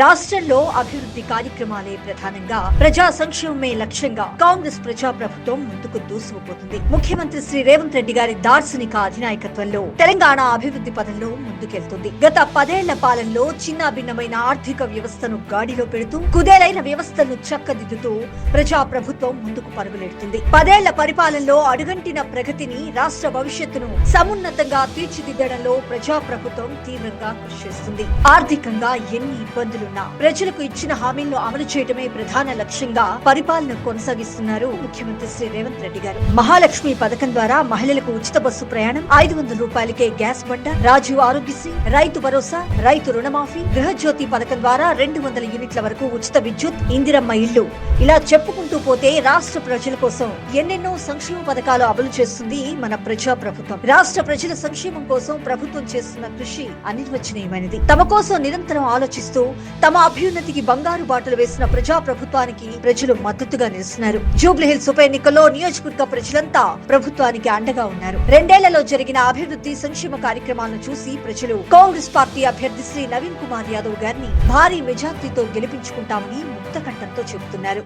రాష్ట్రంలో అభివృద్ధి కార్యక్రమాలే ప్రధానంగా ప్రజా సంక్షేమమే లక్ష్యంగా కాంగ్రెస్ ప్రజా ప్రభుత్వం ముందుకు దూసుకుపోతుంది. ముఖ్యమంత్రి శ్రీ రేవంత్ రెడ్డి గారి దార్శనిక అధినాయకత్వంలో తెలంగాణ అభివృద్ధి పదంలో ముందుకెళ్తుంది. గత పదేళ్ళ పాలనలో చిన్న భిన్నమైన ఆర్థిక వ్యవస్థను గాడిలో పెడుతూ కుదేలైన వ్యవస్థను చక్కదిద్దుతూ ప్రజా ప్రభుత్వం ముందుకు పరుగులెడుతుంది. పదేళ్ళ పరిపాలనలో అడుగంటిన ప్రగతిని రాష్ట్ర భవిష్యత్తును సమున్నతంగా తీర్చిదిద్దడంలో ప్రజా ప్రభుత్వం తీవ్రంగా కృషి చేస్తుంది. ఆర్థికంగా ఎన్ని ఇబ్బందులు ఇబ్బందులున్నా ప్రజలకు ఇచ్చిన హామీలను అమలు చేయడమే ప్రధాన లక్ష్యంగా పరిపాలన కొనసాగిస్తున్నారు ముఖ్యమంత్రి శ్రీ రేవంత్ రెడ్డి గారు. మహాలక్ష్మి పథకం ద్వారా మహిళలకు ఉచిత బస్సు ప్రయాణం ఐదు వందల రూపాయలకే గ్యాస్ బండ రాజీవ్ ఆరోగ్యశ్రీ రైతు భరోసా రైతు రుణమాఫీ గృహజ్యోతి పథకం ద్వారా రెండు వందల యూనిట్ల వరకు ఉచిత విద్యుత్ ఇందిరమ్మ ఇల్లు. ఇలా చెప్పుకుంటూ పోతే రాష్ట్ర ప్రజల కోసం ఎన్నెన్నో సంక్షేమ పథకాలు అమలు చేస్తుంది మన ప్రజా ప్రభుత్వం రాష్ట్ర ప్రజల సంక్షేమం కోసం ప్రభుత్వం చేస్తున్న కృషి అనిర్వచనీయమైనది. తమ కోసం నిరంతరం ఆలోచిస్తూ తమ అభ్యున్నతికి బంగారు బాటలు వేసిన ప్రజా ప్రభుత్వానికి ప్రజలు మద్దతుగా నిలుస్తున్నారు జూబ్లీహిల్స్ ఉప ఎన్నికల్లో నియోజకవర్గ ప్రజలంతా ప్రభుత్వానికి అండగా ఉన్నారు. రెండేళ్ళలో జరిగిన అభివృద్ధి సంక్షేమ కార్యక్రమాలను చూసి ప్రజలు కాంగ్రెస్ పార్టీ అభ్యర్థి శ్రీ నవీన్ కుమార్ యాదవ్ గారిని భారీ మెజార్టీతో గెలిపించుకుంటామని ముక్త కంఠంతో చెబుతున్నారు.